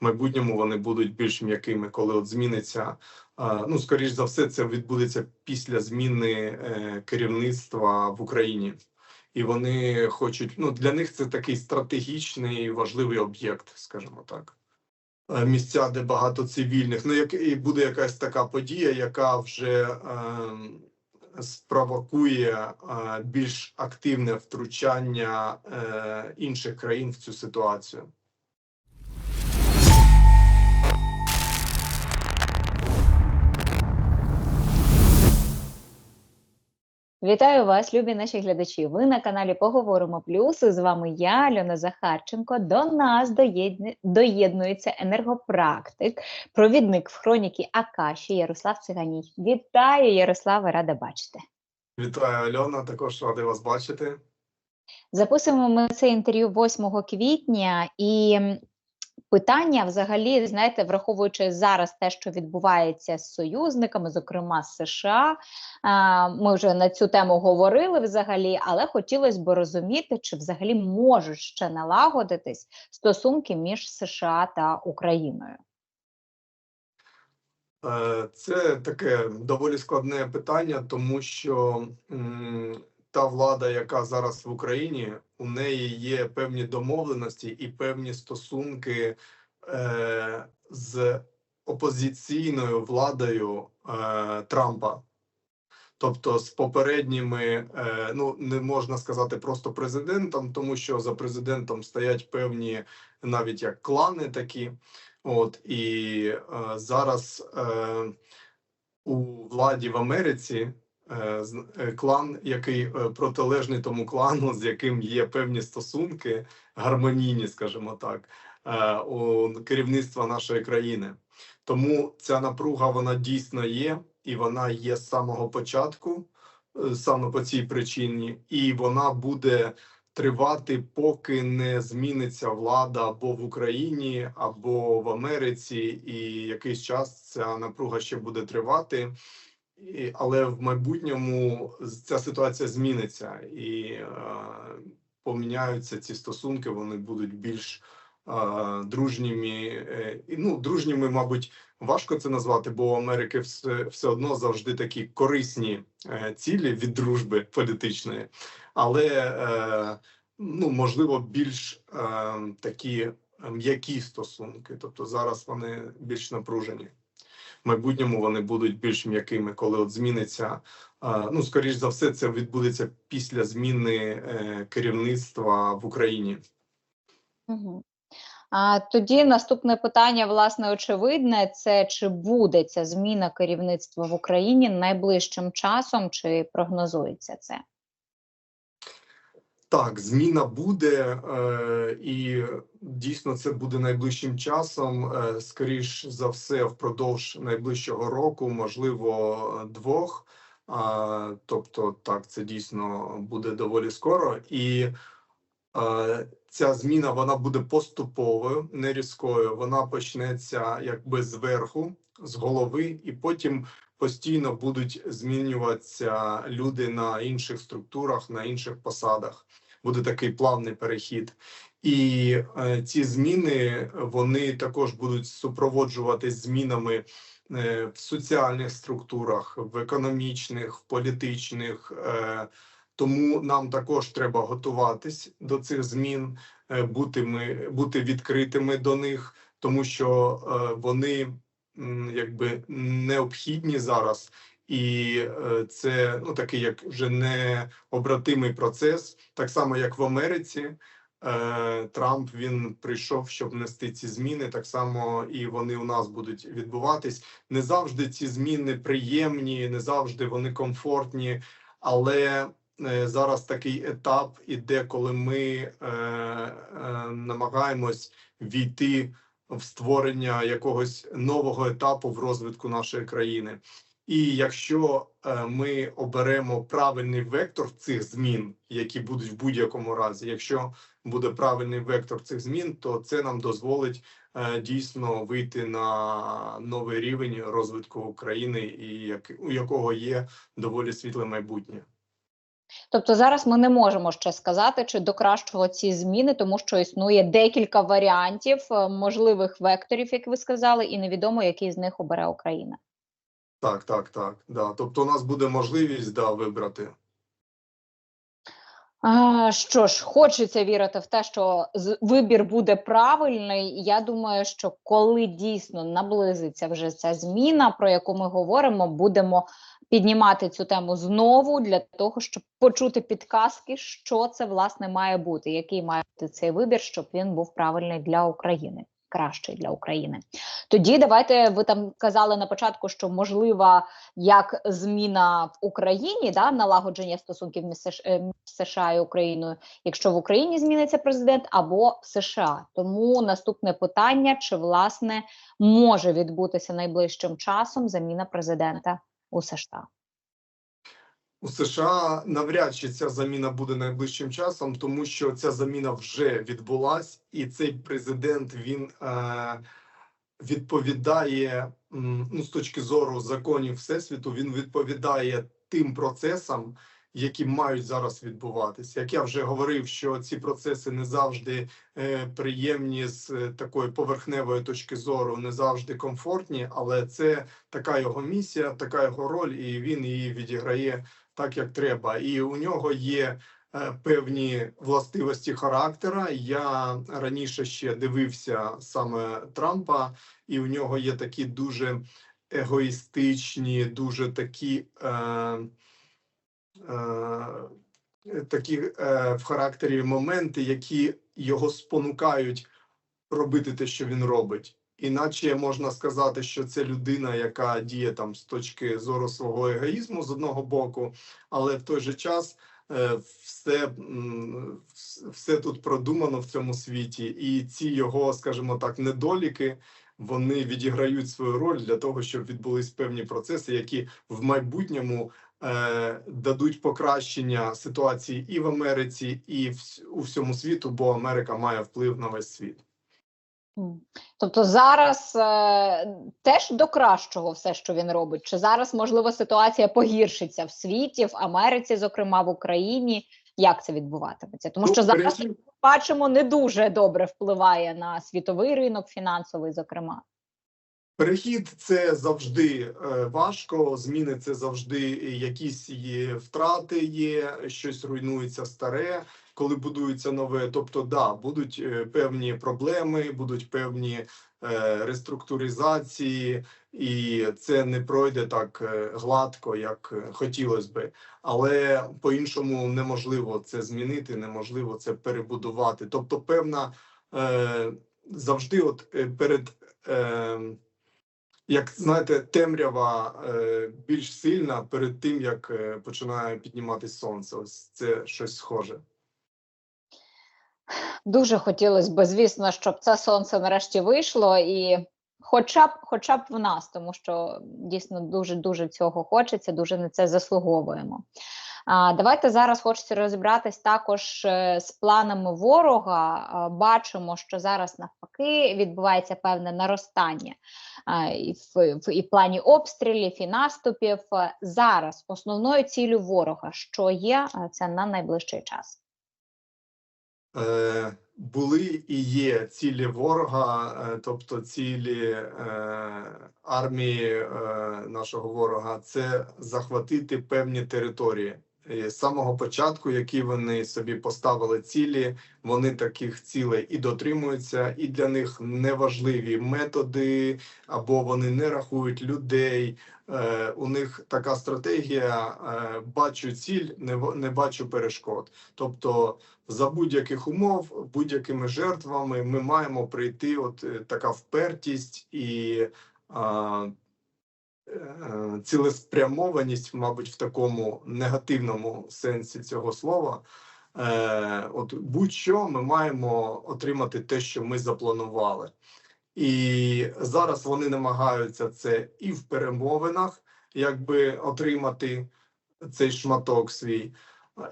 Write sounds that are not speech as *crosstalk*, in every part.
майбутньому вони будуть більш м'якими, коли от зміниться. Ну, скоріш за все, це відбудеться після зміни е, керівництва в Україні, і вони хочуть. Ну для них це такий стратегічний важливий об'єкт, скажімо так. Е, Місця, де багато цивільних. Ну, як і буде якась така подія, яка вже е, спровокує е, більш активне втручання е, інших країн в цю ситуацію. Вітаю вас, любі наші глядачі. Ви на каналі Поговоримо Плюс. З вами я, Альона Захарченко. До нас доєднується енергопрактик, провідник в хроніки Акаші Ярослав Циганій. Вітаю, Ярославе, рада бачити. Вітаю, Альона. Також радий вас бачити. Записуємо ми це інтерв'ю 8 квітня, і питання, взагалі, знаєте, враховуючи зараз те, що відбувається з союзниками, зокрема з США, а, ми вже на цю тему говорили взагалі, але хотілося б розуміти, чи взагалі можуть ще налагодитись стосунки між США та Україною. Е, Це таке доволі складне питання, тому що та влада, яка зараз в Україні, у неї є певні домовленості і певні стосунки е, з опозиційною владою е, Трампа. Тобто з попередніми, е, ну не можна сказати просто президентом, тому що за президентом стоять певні навіть як клани такі. От і е, зараз е, у владі в Америці клан, який е, протилежний тому клану, з яким є певні стосунки гармонійні, скажімо так, е, у керівництва нашої країни. Тому ця напруга вона дійсно є, і вона є з самого початку, е, саме по цій причині, і вона буде тривати, поки не зміниться влада або в Україні, або в Америці, і якийсь час ця напруга ще буде тривати. І, але в майбутньому ця ситуація зміниться і е, поміняються ці стосунки. Вони будуть більш е, дружніми. Е, ну, дружніми, мабуть, важко це назвати, бо у Америки все, все одно завжди такі корисні е, цілі від дружби політичної, але е, ну можливо більш е, такі м'які стосунки. Тобто зараз вони більш напружені. Майбутньому вони будуть більш м'якими, коли от зміниться. Ну, скоріш за все, це відбудеться після зміни е, керівництва в Україні. А тоді наступне питання, власне, очевидне: це чи буде ця зміна керівництва в Україні найближчим часом, чи прогнозується це? Так, зміна буде, е, і дійсно це буде найближчим часом. Е, скоріш за все, впродовж найближчого року, можливо, двох. А, тобто, так, це дійсно буде доволі скоро. І е, ця зміна вона буде поступовою, не різкою. Вона почнеться якби зверху, з голови, і потім постійно будуть змінюватися люди на інших структурах, на інших посадах. Буде такий плавний перехід. І е, ці зміни вони також будуть супроводжуватись змінами е, в соціальних структурах, в економічних, в політичних. Е, тому нам також треба готуватись до цих змін, е, бути ми бути відкритими до них, тому що вони якби необхідні зараз, і е, це ну такий як вже необратимий процес, так само як в Америці. Е, Трамп він прийшов, щоб внести ці зміни. Так само і вони у нас будуть відбуватись. Не завжди ці зміни приємні, не завжди вони комфортні, але е, зараз такий етап іде, коли ми е, е, намагаємось війти в створення якогось нового етапу в розвитку нашої країни. І якщо е, ми оберемо правильний вектор цих змін, які будуть в будь-якому разі, якщо буде правильний вектор цих змін, то це нам дозволить е, дійсно вийти на новий рівень розвитку України, і у якого є доволі світле майбутнє. Тобто зараз ми не можемо ще сказати, чи до кращого ці зміни, тому що існує декілька варіантів, е, можливих векторів, як ви сказали, і невідомо, який з них обере Україна. Так, так, так. Да. Тобто, у нас буде можливість да, вибрати. А, що ж, хочеться вірити в те, що вибір буде правильний. Я думаю, що коли дійсно наблизиться вже ця зміна, про яку ми говоримо, будемо піднімати цю тему знову для того, щоб почути підказки, що це власне має бути, який має бути цей вибір, щоб він був правильний для України, кращий для України. Тоді давайте ви там казали на початку, що можлива як зміна в Україні, да, налагодження стосунків між США, е, між США і Україною, якщо в Україні зміниться президент, або в США. Тому наступне питання: чи власне може відбутися найближчим часом заміна президента у США? У США навряд чи ця заміна буде найближчим часом, тому що ця заміна вже відбулась, і цей президент він е, відповідає ну, з точки зору законів всесвіту. Він відповідає тим процесам, які мають зараз відбуватися. Як я вже говорив, що ці процеси не завжди е, приємні з е, такої поверхневої точки зору, не завжди комфортні, але це така його місія, така його роль, і він її відіграє так, як треба. І у нього є е, певні властивості характера. Я раніше ще дивився саме Трампа, і у нього є такі дуже егоїстичні, дуже такі. Е, е, Такі е, в характері моменти, які його спонукають робити те, що він робить. Іначе можна сказати, що це людина, яка діє там з точки зору свого егоїзму з одного боку, але в той же час е, все, все тут продумано в цьому світі, і ці його, скажімо так, недоліки. Вони відіграють свою роль для того, щоб відбулись певні процеси, які в майбутньому е, дадуть покращення ситуації і в Америці, і вс- у всьому світу, бо Америка має вплив на весь світ. Тобто зараз е, теж до кращого все, що він робить, чи зараз можливо ситуація погіршиться в світі, в Америці, зокрема в Україні. Як це відбуватиметься? Тому Ну, що зараз ми бачимо не дуже добре впливає на світовий ринок, фінансовий, зокрема. Перехід це завжди е, важко. Зміни це завжди якісь є втрати, є щось руйнується старе, коли будується нове. Тобто, да, будуть е, певні проблеми, будуть певні е, реструктуризації, і це не пройде так е, гладко, як хотілося би. Але по-іншому неможливо це змінити, неможливо це перебудувати. Тобто, певна завжди, от перед. Як знаєте, темрява більш сильна перед тим, як починає підніматись сонце. Ось це щось схоже. Дуже хотілося б, звісно, щоб це сонце нарешті вийшло, і хоча б, хоча б в нас, тому що дійсно дуже дуже цього хочеться, дуже на це заслуговуємо. А, давайте зараз хочеться розібратись також е, з планами ворога. Бачимо, що зараз навпаки відбувається певне наростання і в, в і плані обстрілів, і наступів. Е, Зараз основною ціллю ворога, що є, це на найближчий час. Е, були і є цілі ворога, е, тобто цілі е, армії нашого ворога, це захватити певні території. І з самого початку, які вони собі поставили цілі, вони таких цілей і дотримуються, і для них неважливі методи, або вони не рахують людей. Е, у них така стратегія: е, бачу ціль, не, бачу перешкод. Тобто за будь-яких умов, будь-якими жертвами ми маємо прийти. От е, така впертість і е, цілеспрямованість, мабуть, в такому негативному сенсі цього слова. Е, от будь-що ми маємо отримати те, що ми запланували. І зараз вони намагаються це і в перемовинах, якби отримати цей шматок свій.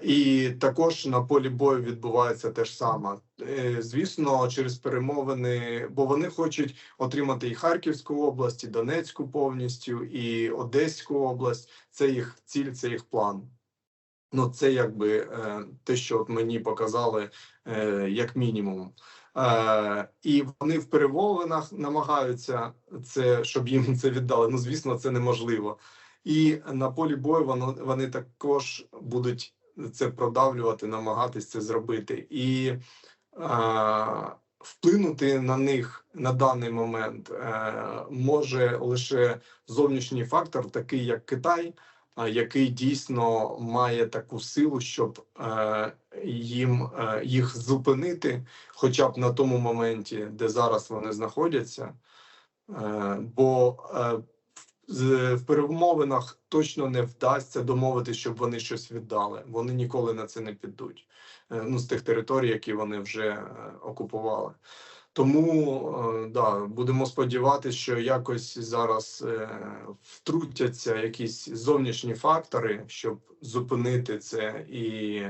І також на полі бою відбувається те ж саме. Е, Звісно, через перемовини, бо вони хочуть отримати і Харківську область, і Донецьку повністю, і Одеську область. Це їх ціль, це їх план. Ну, це якби е, те, що от мені показали е, як мінімум. І вони в перемовинах намагаються це, щоб їм це віддали. Ну, звісно, це неможливо. І на полі бою вони також будуть це продавлювати, намагатись це зробити. І е, вплинути на них на даний момент е, може лише зовнішній фактор, такий як Китай, а, який дійсно має таку силу, щоб е, їм е, їх зупинити, хоча б на тому моменті, де зараз вони знаходяться. Е, бо е, з- в перемовинах точно не вдасться домовити, щоб вони щось віддали. Вони ніколи на це не підуть. Е, ну з тих територій, які вони вже е, окупували. Тому е, да, будемо сподіватися, що якось зараз втрутяться якісь зовнішні фактори, щоб зупинити це, і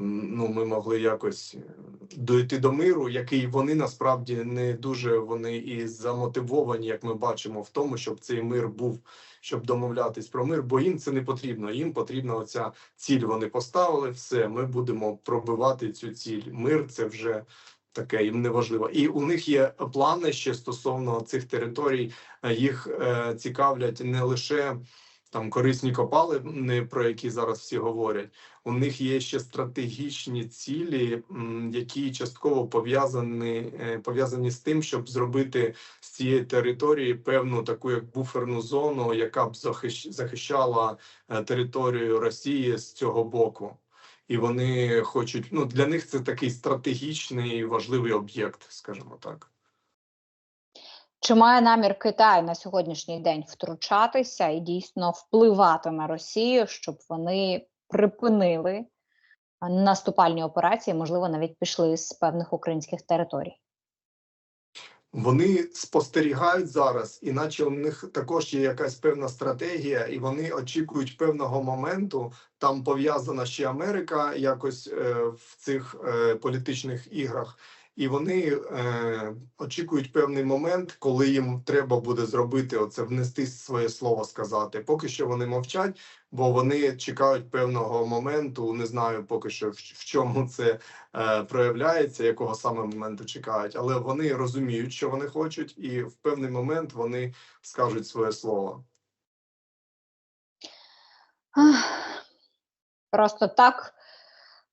ну, ми могли якось е, дойти до миру, який вони насправді не дуже вони і замотивовані, як ми бачимо, в тому, щоб цей мир був, щоб домовлятись про мир, бо їм це не потрібно. Їм потрібна оця ціль. Вони поставили все. Ми будемо пробивати цю ціль. Мир це вже таке їм не важливо. І у них є плани ще стосовно цих територій. Е, Їх е, цікавлять не лише там корисні копалини, про які зараз всі говорять. У них є ще стратегічні цілі, які частково пов'язані е, пов'язані з тим, щоб зробити з цієї території певну таку як буферну зону, яка б захищ- захищала е, територію Росії з цього боку і вони хочуть. Ну для них це такий стратегічний важливий об'єкт, скажімо так. Чи має намір Китай на сьогоднішній день втручатися і дійсно впливати на Росію, щоб вони припинили наступальні операції, можливо, навіть пішли з певних українських територій? Вони спостерігають зараз, іначе у них також є якась певна стратегія, і вони очікують певного моменту. Там пов'язана ще Америка якось е, в цих е, політичних іграх, і вони е, очікують певний момент, коли їм треба буде зробити оце, внести своє слово сказати. Поки що вони мовчать, бо вони чекають певного моменту. Не знаю поки що в, в чому це е, проявляється, якого саме моменту чекають, але вони розуміють, що вони хочуть, і в певний момент вони скажуть своє слово. Просто так,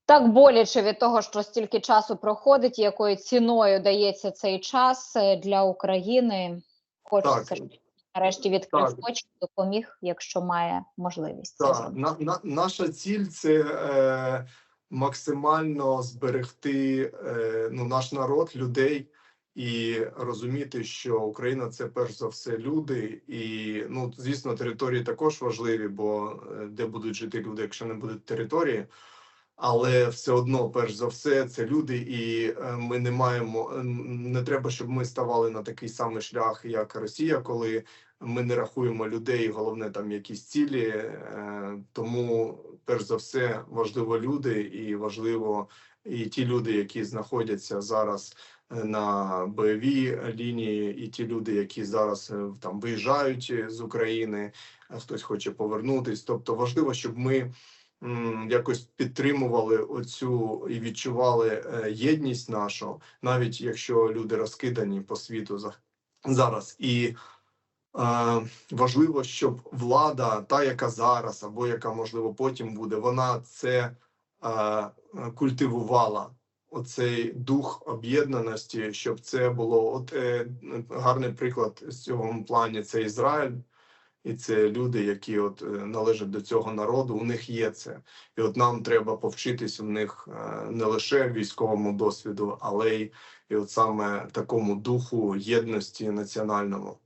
так боляче від того, що стільки часу проходить, якою ціною дається цей час е, для України. Хочеться, Так. нарешті відкрив очі, допоміг, якщо має можливість. Так, на, на, наша ціль це е, максимально зберегти е, ну, наш народ, людей і розуміти, що Україна це перш за все люди, і ну звісно, території також важливі, бо е, де будуть жити люди, якщо не будуть території. Але все одно, перш за все, це люди, і е, ми не маємо е, не треба, щоб ми ставали на такий самий шлях, як Росія, коли ми не рахуємо людей, головне там якісь цілі. е, Тому, перш за все, важливо люди, і важливо і ті люди, які знаходяться зараз на бойовій лінії, і ті люди, які зараз там виїжджають з України, хтось хоче повернутись. Тобто важливо, щоб ми якось підтримували оцю і відчували е, єдність нашу, навіть якщо люди розкидані по світу за зараз і. Е, важливо, щоб влада, та яка зараз, або яка можливо потім буде, вона це е, культивувала. Оцей дух об'єднаності, щоб це було от е, гарний приклад з цього плані. Це Ізраїль, і це люди, які от е, належать до цього народу. У них є це, і от нам треба повчитись у них е, не лише військовому досвіду, але й і от саме такому духу єдності національному.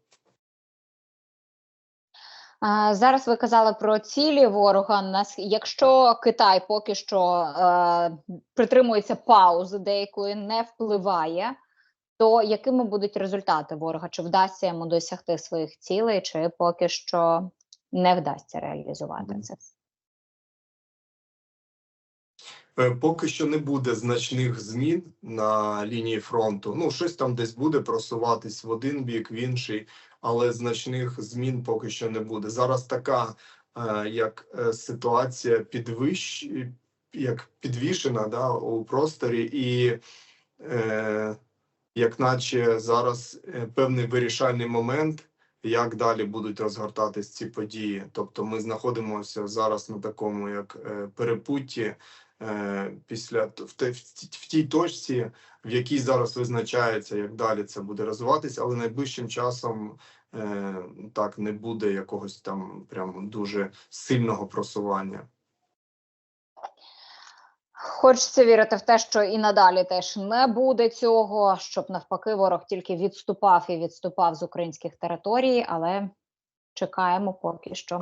Зараз ви казали про цілі ворога. Якщо Китай поки що е, притримується паузи, деякої не впливає, то якими будуть результати ворога? Чи вдасться йому досягти своїх цілей, чи поки що не вдасться реалізувати це? Е, Поки що не буде значних змін на лінії фронту. Ну, щось там десь буде просуватись в один бік, в інший, але значних змін поки що не буде. Зараз така е, як е, ситуація підвищ, як підвішена да, у просторі, і е, як наче зараз е, певний вирішальний момент, як далі будуть розгортатись ці події. Тобто ми знаходимося зараз на такому як е, перепутті е, після в, тій точці, в якій зараз визначається, як далі це буде розвиватися, але найближчим часом так не буде якогось там прям дуже сильного просування. Хочеться вірити в те, що і надалі теж не буде цього, щоб навпаки ворог тільки відступав і відступав з українських територій, але чекаємо поки що.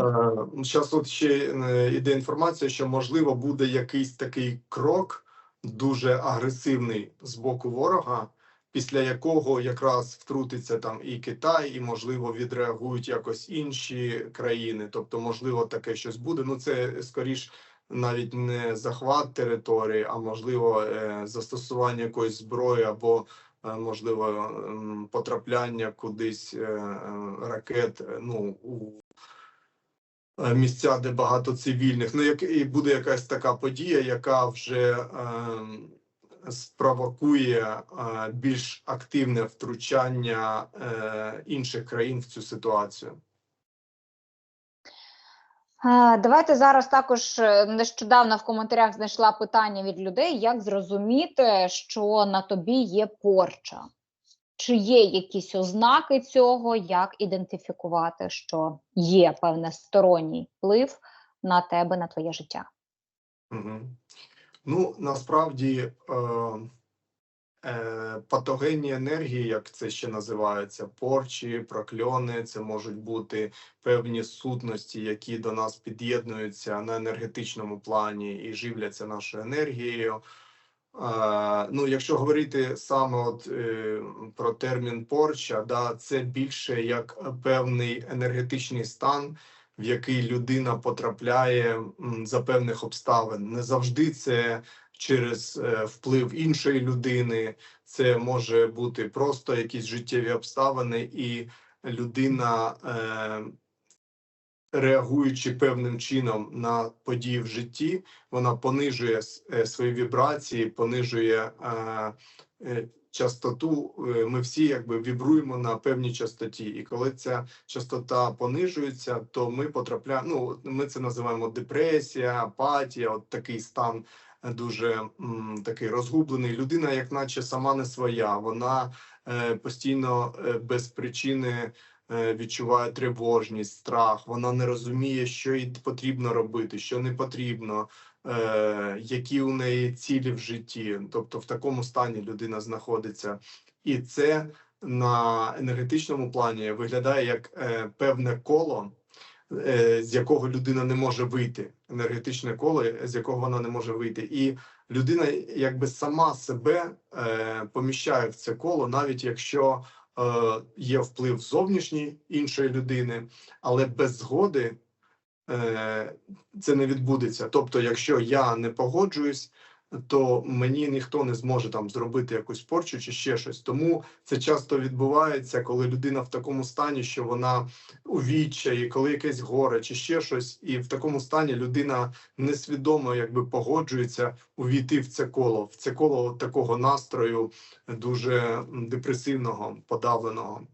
Зараз от ще е, іде інформація, що можливо буде якийсь такий крок дуже агресивний з боку ворога, після якого якраз втрутиться там і Китай, і можливо відреагують якось інші країни. Тобто, можливо, таке щось буде. Ну це скоріш навіть не захват території, а можливо е, застосування якоїсь зброї або е, можливо ем, потрапляння кудись е, ракет. Ну у місця, де багато цивільних. Ну, як і буде якась така подія, яка вже е, спровокує більш активне втручання інших країн в цю ситуацію. Давайте зараз також е, нещодавно в коментарях знайшла питання від людей, як зрозуміти, що на тобі є порча. Чи є якісь ознаки цього, як ідентифікувати, що є певний сторонній вплив на тебе, на твоє життя? Угу. Ну, насправді е, патогенні енергії, як це ще називається, порчі, прокльони, це можуть бути певні сутності, які до нас під'єднуються на енергетичному плані і живляться нашою енергією. Е, ну, якщо говорити саме от, е, про термін порча, да, це більше як певний енергетичний стан, в який людина потрапляє за певних обставин. Не завжди це через е, вплив іншої людини, це може бути просто якісь життєві обставини, і людина, е, реагуючи певним чином на події в житті, вона понижує е, свої вібрації, понижує частоту. Ми всі якби вібруємо на певній частоті, і коли ця частота понижується, то ми потрапляємо. Ну ми це називаємо депресія, апатія, от такий стан. Дуже такий розгублений. Людина, як наче сама не своя. Вона е, постійно е, без причини е, відчуває тривожність, страх. Вона не розуміє, що їй потрібно робити, що не потрібно, які у неї цілі в житті. Тобто, в такому стані людина знаходиться, і це на енергетичному плані виглядає як певне коло. Е, З якого людина не може вийти, енергетичне коло, з якого вона не може вийти, і людина якби сама себе е, поміщає в це коло, навіть якщо е, є вплив зовнішній іншої людини, але без згоди це не відбудеться. Тобто, якщо я не погоджуюсь, то мені ніхто не зможе там зробити якусь порчу чи ще щось. Тому це часто відбувається, коли людина в такому стані, що вона у відчаї, коли якесь горе чи ще щось, і в такому стані людина несвідомо якби погоджується увійти в це коло, в це коло такого настрою дуже депресивного, подавленого.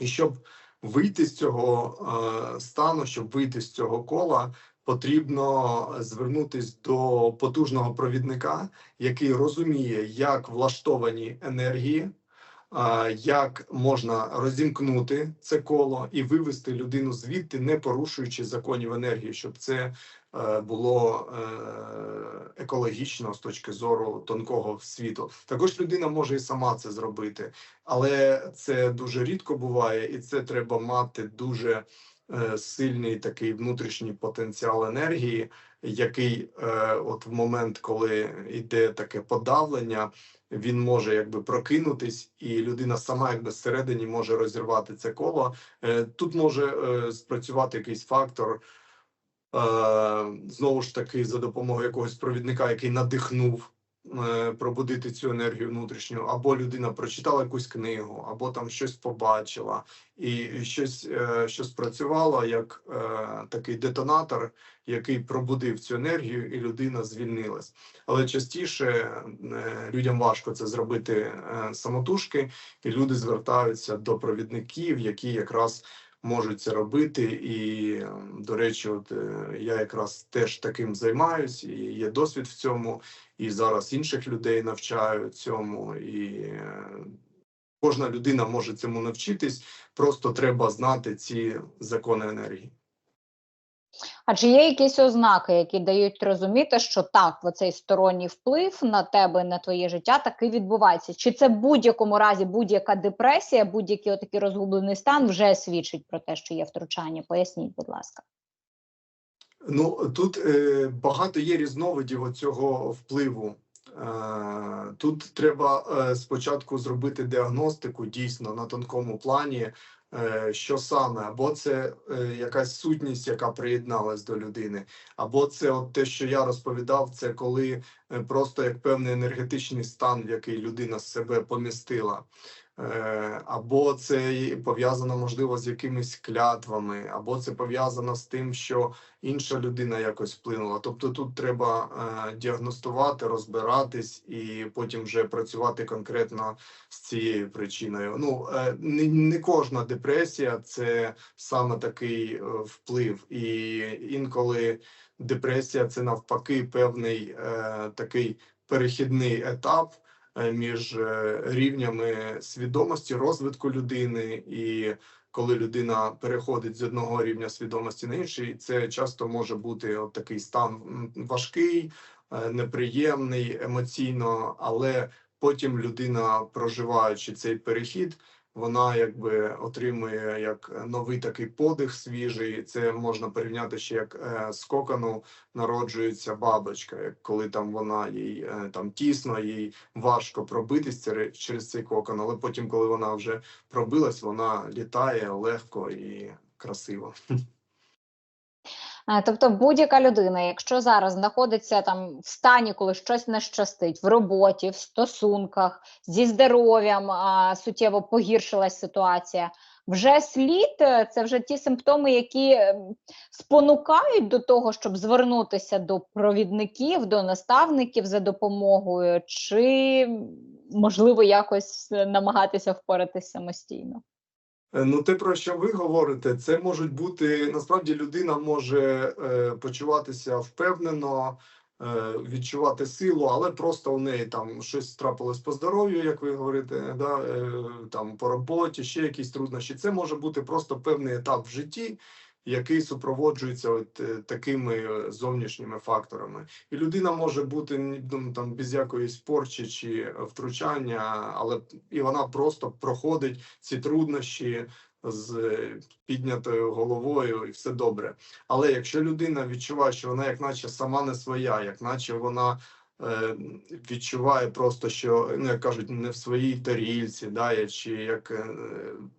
І щоб вийти з цього е, стану, щоб вийти з цього кола, потрібно звернутися до потужного провідника, який розуміє, як влаштовані енергії, е, як можна розімкнути це коло і вивести людину звідти, не порушуючи законів енергії, щоб це е, було е, екологічно з точки зору тонкого світу. Також людина може і сама це зробити, але це дуже рідко буває, і це треба мати дуже сильний такий внутрішній потенціал енергії, який, е, от в момент, коли йде таке подавлення, він може якби прокинутись, і людина сама якби всередині може розірвати це коло. Е, Тут може е, спрацювати якийсь фактор. Е, знову ж таки, за допомогою якогось провідника, який надихнув е, пробудити цю енергію внутрішню, або людина прочитала якусь книгу, або там щось побачила, і щось, е, що спрацювало як е, такий детонатор, який пробудив цю енергію, і людина звільнилась. Але частіше е, людям важко це зробити е, самотужки, і люди звертаються до провідників, які якраз можуть це робити. І, е, до речі, от е, я якраз теж таким займаюсь, і є досвід в цьому, і зараз інших людей навчаю цьому. І е, кожна людина може цьому навчитись, просто треба знати ці закони енергії. А чи є якісь ознаки, які дають розуміти, що так, оцей сторонній вплив на тебе, на твоє життя таки відбувається? Чи це в будь-якому разі будь-яка депресія, будь-який отакий розгублений стан вже свідчить про те, що є втручання? Поясніть, будь ласка. Ну тут е, багато є різновидів цього впливу. Е, тут треба е, спочатку зробити діагностику дійсно на тонкому плані, що саме, або це е, якась сутність, яка приєдналась до людини, або це от те, що я розповідав, це коли е, просто як певний енергетичний стан, в який людина себе помістила. Е, Або це пов'язано можливо з якимись клятвами, або це пов'язано з тим, що інша людина якось вплинула. Тобто тут треба е, діагностувати, розбиратись і потім вже працювати конкретно з цією причиною. Ну е, не, кожна депресія це саме такий вплив, і інколи депресія це навпаки певний такий перехідний етап між е, рівнями свідомості розвитку людини. І коли людина переходить з одного рівня свідомості на інший, це часто може бути от такий стан важкий, е, неприємний емоційно, але потім людина, проживаючи цей перехід, вона якби отримує як новий такий подих свіжий. Це можна порівняти ще як е, з кокону народжується бабочка, як коли там вона їй е, там тісно, їй важко пробитись через- цей кокон, але потім, коли вона вже пробилась, вона літає легко і красиво. Е, Тобто, будь-яка людина, якщо зараз знаходиться там в стані, коли щось не щастить в роботі, в стосунках, зі здоров'ям суттєво погіршилась ситуація, вже слід е, це вже ті симптоми, які ем, спонукають до того, щоб звернутися до провідників, до наставників за допомогою, чи можливо якось е, намагатися впоратись самостійно. Е, Ну, те, про що ви говорите, це можуть бути насправді людина може е, почуватися впевнено, е, відчувати силу, але просто у неї там щось трапилось по здоров'ю, як ви говорите, да, е, там по роботі, ще якісь труднощі. Це може бути просто певний етап в житті, який супроводжується от е, такими е, зовнішніми факторами. І людина може бути ну, там без якоїсь порчі чи е, втручання, але і вона просто проходить ці труднощі з піднятою головою, і все добре. Але якщо людина відчуває, що вона як наче сама не своя, як наче вона відчуває просто, що ну як кажуть, не в своїй тарільці, да, чи як, е,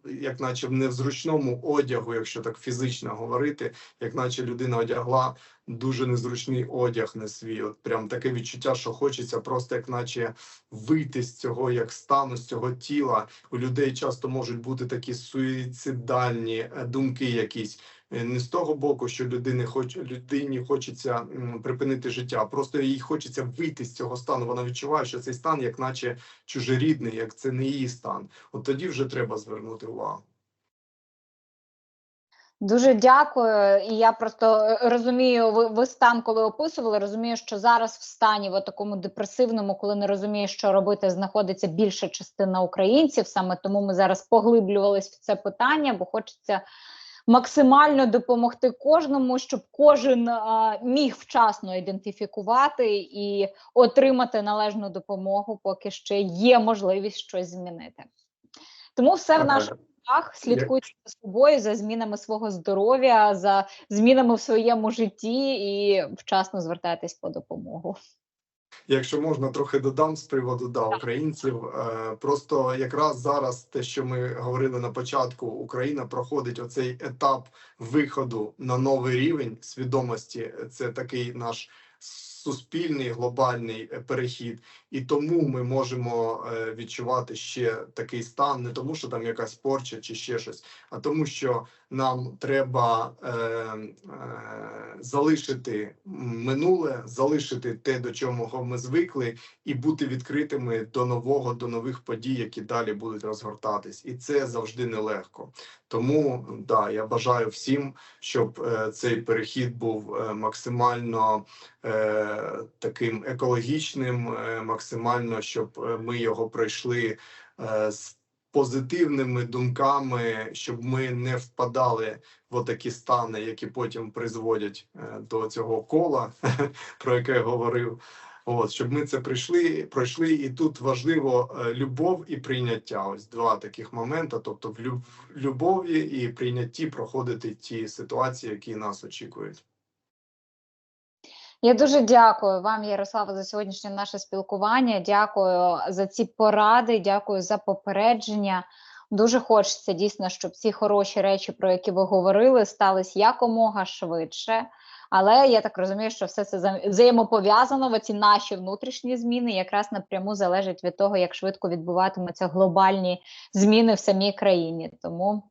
як наче в незручному одягу, якщо так фізично говорити, як наче людина одягла дуже незручний одяг не свій. От прям таке відчуття, що хочеться просто як наче вийти з цього як стану, з цього тіла. У людей часто можуть бути такі суїцидальні е, думки якісь. Е, Не з того боку, що людини хоч людині хочеться припинити життя, а просто їй хочеться вийти з цього стану. Вона відчуває, що цей стан як наче чужорідний, як це не її стан. От тоді вже треба звернути увагу. Дуже дякую. І я просто е, розумію, ви, ви стан, коли описували, розумію, що зараз в стані в такому депресивному, коли не розуміє, що робити, знаходиться більша частина українців. Саме тому ми зараз поглиблювались в це питання, бо хочеться максимально допомогти кожному, щоб кожен а, міг вчасно ідентифікувати і отримати належну допомогу, поки ще є можливість щось змінити. Тому все в наших руках. Слідкуйте за собою, за змінами свого здоров'я, за змінами в своєму житті і вчасно звертайтесь по допомогу. Якщо можна, трохи додам з приводу да, українців. Е, просто якраз зараз те, що ми говорили на початку, Україна проходить оцей етап виходу на новий рівень свідомості. Це такий наш суспільний глобальний е, перехід, і тому ми можемо е, відчувати ще такий стан, не тому, що там якась порча чи ще щось, а тому, що нам треба е, е, залишити минуле, залишити те, до чого ми звикли, і бути відкритими до нового, до нових подій, які далі будуть розгортатись, і це завжди нелегко. Тому да, я бажаю всім, щоб е, цей перехід був е, максимально е, таким екологічним, е, максимально, щоб е, ми його пройшли е, з позитивними думками, щоб ми не впадали в такі стани, які потім призводять е, до цього кола, *laughs* про яке я говорив. От, щоб ми це прийшли, пройшли, і тут важливо е, любов і прийняття. Ось два таких моменти. Тобто, в любові і прийнятті проходити ті ситуації, які нас очікують. Я дуже дякую вам, Ярослава, за сьогоднішнє наше спілкування. Дякую за ці поради, дякую за попередження. Дуже хочеться дійсно, щоб ці хороші речі, про які ви говорили, стались якомога швидше. Але я так розумію, що все це взаєм- взаємопов'язано. Ці наші внутрішні зміни якраз напряму залежать від того, як швидко відбуватимуться глобальні зміни в самій країні. Тому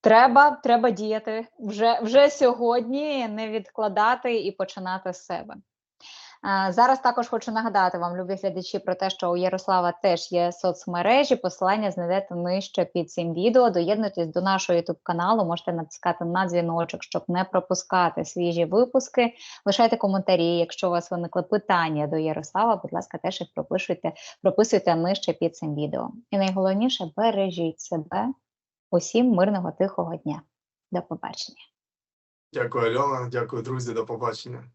треба, треба діяти вже, вже сьогодні, не відкладати і починати з себе. Зараз також хочу нагадати вам, любі глядачі, про те, що у Ярослава теж є соцмережі. Посилання знайдете нижче під цим відео. Доєднуйтесь до нашого youtube каналу, можете натискати на дзвіночок, щоб не пропускати свіжі випуски. Лишайте коментарі. Якщо у вас виникли питання до Ярослава, будь ласка, теж їх пропишуйте, прописуйте нижче під цим відео. І найголовніше бережіть себе. Усім мирного тихого дня. До побачення. Дякую, Альона. Дякую, друзі. До побачення.